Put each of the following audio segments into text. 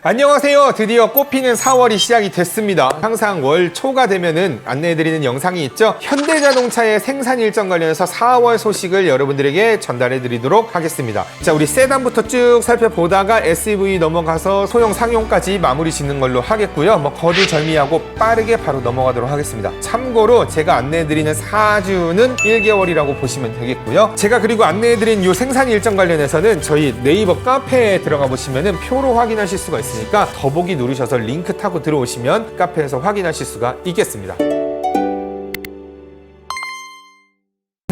안녕하세요. 드디어 꽃피는 4월이 시작이 됐습니다. 항상 월 초가 되면은 안내해드리는 영상이 있죠. 현대자동차의 생산 일정 관련해서 4월 소식을 여러분들에게 전달해드리도록 하겠습니다. 자, 우리 세단부터 쭉 살펴보다가 SUV 넘어가서 소형 상용까지 마무리 짓는 걸로 하겠고요. 뭐 거두절미하고 빠르게 바로 넘어가도록 하겠습니다. 참고로 제가 안내해드리는 4주는 1개월이라고 보시면 되겠고요. 제가 그리고 안내해드린 이 생산 일정 관련해서는 저희 네이버 카페에 들어가 보시면은 표로 확인하실 수가 있습니다. 있으니까 더보기 누르셔서 링크 타고 들어오시면 카페에서 확인하실 수가 있겠습니다.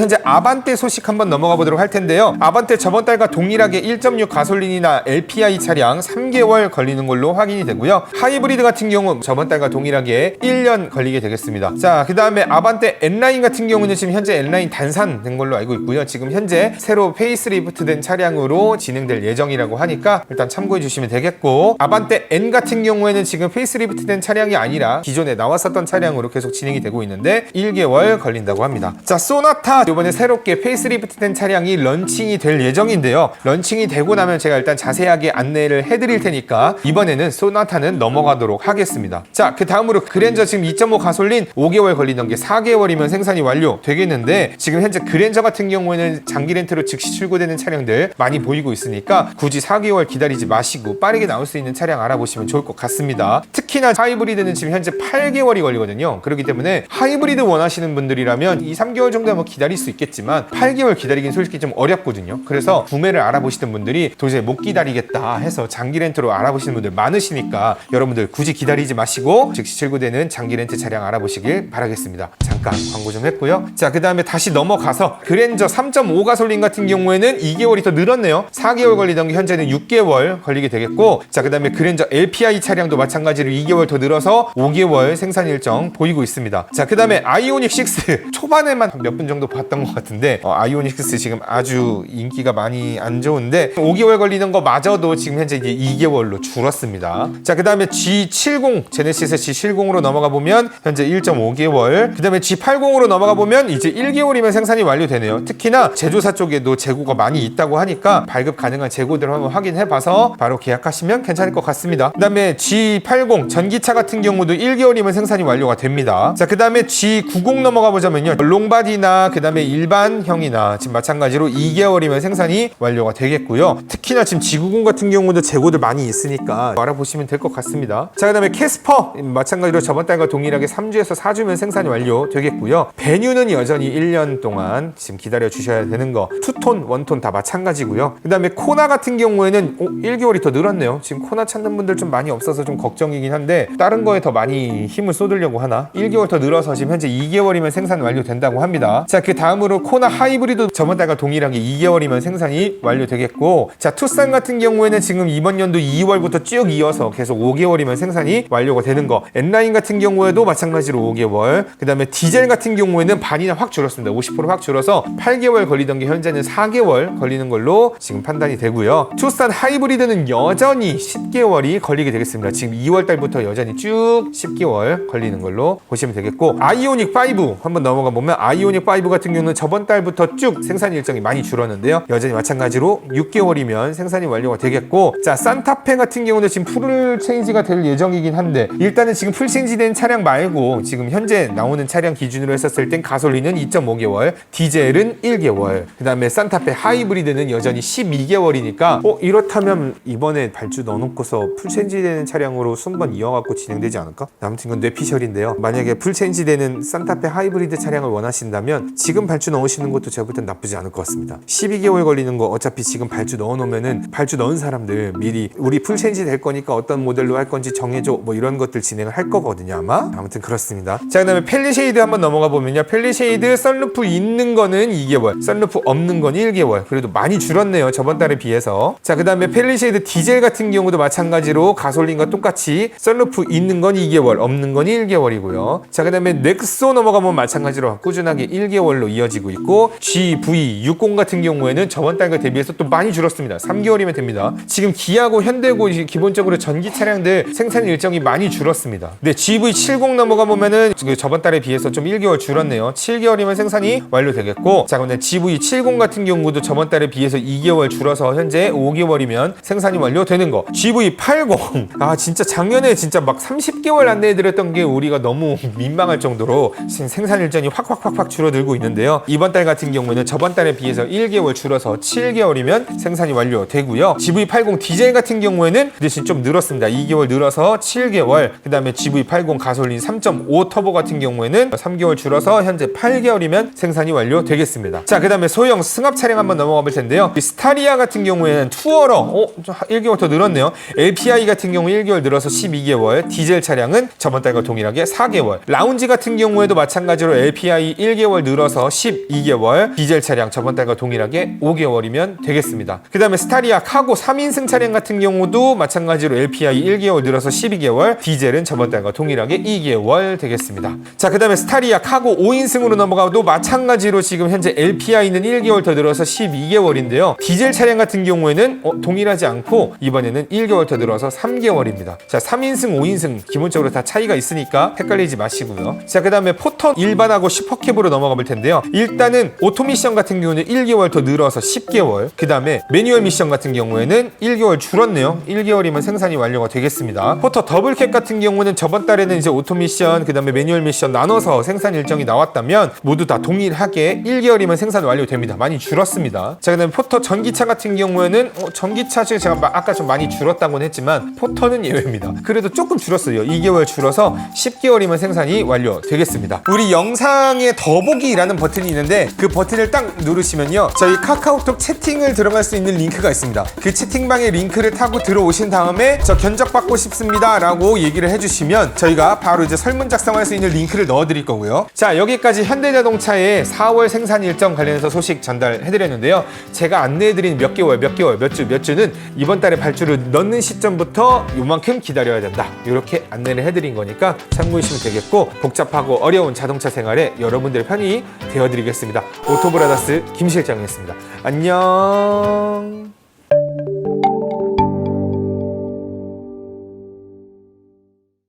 현재 아반떼 소식 한번 넘어가 보도록 할 텐데요. 아반떼 저번 달과 동일하게 1.6 가솔린이나 LPI 차량 3개월 걸리는 걸로 확인이 되고요. 하이브리드 같은 경우 저번 달과 동일하게 1년 걸리게 되겠습니다. 자, 그 다음에 아반떼 N라인 같은 경우는 지금 현재 N라인 단산된 걸로 알고 있고요. 지금 현재 새로 페이스리프트된 차량으로 진행될 예정이라고 하니까 일단 참고해 주시면 되겠고 아반떼 N 같은 경우에는 지금 페이스리프트된 차량이 아니라 기존에 나왔었던 차량으로 계속 진행이 되고 있는데 1개월 걸린다고 합니다. 자, 소나타 이번에 새롭게 페이스리프트된 차량이 런칭이 될 예정인데요. 런칭이 되고 나면 제가 일단 자세하게 안내를 해드릴 테니까 이번에는 소나타는 넘어가도록 하겠습니다. 자, 그 다음으로 그랜저 지금 2.5 가솔린 5개월 걸리던 게 4개월이면 생산이 완료 되겠는데 지금 현재 그랜저 같은 경우에는 장기 렌트로 즉시 출고되는 차량들 많이 보이고 있으니까 굳이 4개월 기다리지 마시고 빠르게 나올 수 있는 차량 알아보시면 좋을 것 같습니다. 특히나 하이브리드는 지금 현재 8개월이 걸리거든요. 그렇기 때문에 하이브리드 원하시는 분들이라면 2, 3개월 정도 한번 기다 릴 수 있겠지만 8개월 기다리긴 솔직히 좀 어렵거든요. 그래서 구매를 알아보시던 분들이 도저히 못 기다리겠다 해서 장기 렌트로 알아보시는 분들 많으시니까 여러분들 굳이 기다리지 마시고 즉시 출고되는 장기 렌트 차량 알아보시길 바라겠습니다. 잠깐 광고 좀 했고요. 자, 그 다음에 다시 넘어가서 그랜저 3.5 가솔린 같은 경우에는 2개월이 더 늘었네요. 4개월 걸리던 게 현재는 6개월 걸리게 되겠고 자, 그 다음에 그랜저 LPI 차량도 마찬가지로 2개월 더 늘어서 5개월 생산 일정 보이고 있습니다. 자, 그 다음에 아이오닉 6 초반에만 몇 분 정도 봤던 것 같은데 어, 아이오닉 6 지금 아주 인기가 많이 안 좋은데 5개월 걸리는 거 마저도 지금 현재 이게 2개월로 줄었습니다. 자, 그 다음에 G70 제네시스 G70으로 넘어가 보면 현재 1.5개월 그 다음에 G80으로 넘어가 보면 이제 1개월이면 생산이 완료되네요. 특히나 제조사 쪽에도 재고가 많이 있다고 하니까 발급 가능한 재고들을 한번 확인해 봐서 바로 계약하시면 괜찮을 것 같습니다. 그 다음에 G80 전기차 같은 경우도 1개월이면 생산이 완료가 됩니다. 자, 그 다음에 G90 넘어가 보자면요. 롱바디나 그 다음에 일반형이나 지금 마찬가지로 2개월이면 생산이 완료가 되겠고요. 특히나 지금 G90 같은 경우도 재고들 많이 있으니까 알아보시면 될 것 같습니다. 자, 그 다음에 캐스퍼 마찬가지로 저번 달과 동일하게 3주에서 4주면 생산이 완료 되겠 고요. 베뉴는 여전히 1년 동안 지금 기다려 주셔야 되는 거. 투톤, 원톤 다 마찬가지고요. 그 다음에 코나 같은 경우에는 어, 1개월이 더 늘었네요. 지금 코나 찾는 분들 좀 많이 없어서 좀 걱정이긴 한데 다른 거에 더 많이 힘을 쏟으려고 하나? 1개월 더 늘어서 지금 현재 2개월이면 생산 완료된다고 합니다. 자, 그 다음으로 코나 하이브리드 저번 달과 동일하게 2개월이면 생산이 완료되겠고 자, 투싼 같은 경우에는 지금 이번 연도 2월부터 쭉 이어서 계속 5개월이면 생산이 완료가 되는 거. N라인 같은 경우에도 마찬가지로 5개월. 그 다음에 디젤 같은 경우에는 반이나 확 줄었습니다. 50%확 줄어서 8개월 걸리던 게 현재는 4개월 걸리는 걸로 지금 판단이 되고요. 투싼 하이브리드는 여전히 10개월이 걸리게 되겠습니다. 지금 2월 달부터 여전히 쭉 10개월 걸리는 걸로 보시면 되겠고 아이오닉 5 한번 넘어가 보면 아이오닉 5 같은 경우는 저번 달부터 쭉 생산 일정이 많이 줄었는데요. 여전히 마찬가지로 6개월이면 생산이 완료가 되겠고 자 산타페 같은 경우는 지금 풀 체인지가 될 예정이긴 한데 일단은 지금 풀 체인지된 차량 말고 지금 현재 나오는 차량 기준으로 했었을 땐 가솔린은 2.5개월, 디젤은 1개월, 그 다음에 산타페 하이브리드는 여전히 12개월이니까 어 이렇다면 이번에 발주 넣어놓고서 풀 체인지되는 차량으로 순번 이어갖고 진행되지 않을까? 아무튼 이건 뇌피셜인데요. 만약에 풀 체인지되는 산타페 하이브리드 차량을 원하신다면 지금 발주 넣으시는 것도 제가 볼 땐 나쁘지 않을 것 같습니다. 12개월 걸리는 거 어차피 지금 발주 넣어놓으면은 발주 넣은 사람들 미리 우리 풀 체인지 될 거니까 어떤 모델로 할 건지 정해줘 뭐 이런 것들 진행을 할 거거든요 아마 아무튼 그렇습니다. 자 그다음에 펠리쉐이드 한번 넘어가 보면요 펠리쉐이드 썬루프 있는 거는 2개월, 썬루프 없는 건 1개월. 그래도 많이 줄었네요 저번 달에 비해서. 자 그다음에 펠리쉐이드 디젤 같은 경우도 마찬가지로 가솔린과 똑같이 썬루프 있는 건 2개월, 없는 건 1개월이고요. 자 그다음에 넥소 넘어가면 마찬가지로 꾸준하게 1개월로 이어지고 있고 GV60 같은 경우에는 저번 달과 대비해서 또 많이 줄었습니다. 3개월이면 됩니다. 지금 기아고 현대고 기본적으로 전기 차량들 생산 일정이 많이 줄었습니다. 네, GV70 넘어가 보면은 그 저번 달에 비해서 좀 1개월 줄었네요. 7개월이면 생산이 완료되겠고 자 근데 GV70 같은 경우도 저번 달에 비해서 2개월 줄어서 현재 5개월이면 생산이 완료되는 거. GV80 아 진짜 작년에 진짜 막 30개월 안내해드렸던 게 우리가 너무 민망할 정도로 생산 일정이 확확확확 줄어들고 있는데요. 이번 달 같은 경우에는 저번 달에 비해서 1개월 줄어서 7개월이면 생산이 완료되고요. GV80 디젤 같은 경우에는 대신 좀 늘었습니다. 2개월 늘어서 7개월. 그 다음에 GV80 가솔린 3.5 터보 같은 경우에는 3개월 줄어서 현재 8개월이면 생산이 완료되겠습니다. 자, 그 다음에 소형 승합 차량 한번 넘어가 볼 텐데요. 이 스타리아 같은 경우에는 투어러, 어, 좀 1개월 더 늘었네요. LPI 같은 경우 1개월 늘어서 12개월. 디젤 차량은 저번 달과 동일하게 4개월. 라운지 같은 경우에도 마찬가지로 LPI 1개월 늘어서 12개월. 디젤 차량 저번 달과 동일하게 5개월이면 되겠습니다. 그 다음에 스타리아 카고 3인승 차량 같은 경우도 마찬가지로 LPI 1개월 늘어서 12개월. 디젤은 저번 달과 동일하게 2개월 되겠습니다. 자, 그 다음에 스타 리아 카고 5인승으로 넘어가도 마찬가지로 지금 현재 LPI는 1개월 더 늘어서 12개월인데요. 디젤 차량 같은 경우에는 어, 동일하지 않고 이번에는 1개월 더 늘어서 3개월입니다. 자, 3인승, 5인승 기본적으로 다 차이가 있으니까 헷갈리지 마시고요. 자, 그 다음에 포턴 일반하고 슈퍼캡으로 넘어가 볼 텐데요. 일단은 오토 미션 같은 경우는 1개월 더 늘어서 10개월. 그 다음에 매뉴얼 미션 같은 경우에는 1개월 줄었네요. 1개월이면 생산이 완료가 되겠습니다. 포터 더블캡 같은 경우는 저번 달에는 이제 오토 미션, 그 다음에 매뉴얼 미션 나눠서 생산 일정이 나왔다면 모두 다 동일하게 1개월이면 생산 완료됩니다. 많이 줄었습니다. 자, 그 다음에 포터 전기차 같은 경우에는 어, 전기차 중에 제가 마- 아까 좀 많이 줄었다고는 했지만 포터는 예외입니다. 그래도 조금 줄었어요. 2개월 줄어서 10개월이면 생산이 완료되겠습니다. 우리 영상에 더보기라는 버튼이 있는데 그 버튼을 딱 누르시면요. 저희 카카오톡 채팅을 들어갈 수 있는 링크가 있습니다. 그 채팅방에 링크를 타고 들어오신 다음에 저 견적받고 싶습니다 라고 얘기를 해주시면 저희가 바로 이제 설문 작성할 수 있는 링크를 넣어드릴 거고요. 자 여기까지 현대자동차의 4월 생산 일정 관련해서 소식 전달해드렸는데요. 제가 안내해드린 몇 개월, 몇 개월, 몇 주, 몇 주는 이번 달에 발주를 넣는 시점부터 요만큼 기다려야 된다. 이렇게 안내를 해드린 거니까 참고하시면 되겠고 복잡하고 어려운 자동차 생활에 여러분들의 편이 되어드리겠습니다. 오토브라더스 김 실장이었습니다. 안녕.